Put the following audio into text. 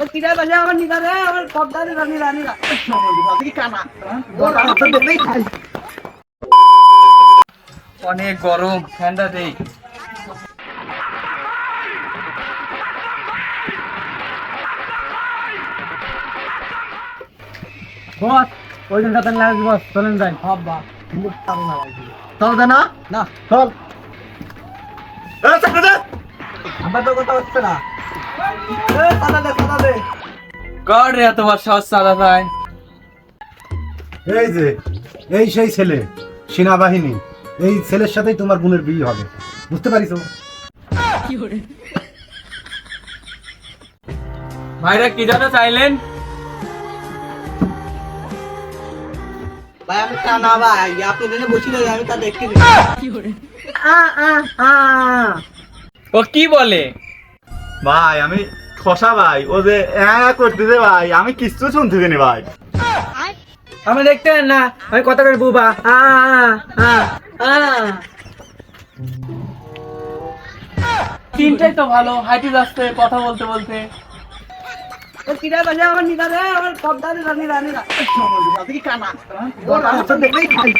ও কিরা বাজে আমার নিদা রে? আমার পদ্মা রে রানী রানী কি কানা? অনেক গরম ঠান্ডা দেই। বস ওই দিন সাথে লাগবে বস চলেন যাই হব্বা। কিন্তু পারো না। ভাই চল। দে না না চল আমার তো কথা হচ্ছে না। কর রে তোমার এই যে এই সেই ছেলে সেনাবাহিনী এই ছেলের সাথেই তোমার বোনের বিয়ে হবে। বুঝতে পারিস ভাইরা কি জানো চাইলেন? ভাই আমি কানা ভাই আপনি জেনে বসি না আমি তা দেখতে ও কি বলে? ভাই আমি খসা ভাই। ও যে হ্যাঁ করতেছে ভাই আমি কিছু শুনতেছি না ভাই। আমি দেখতে না আমি কথা করে বুবা। আ আ আ তিনটাই তো ভালো হাইটে যাচ্ছে কথা বলতে বলতে। কিরা বাজে আমার নিদা রে আমার পদ্মা রে রানী রানী কি কানা? দেখলেই খাই।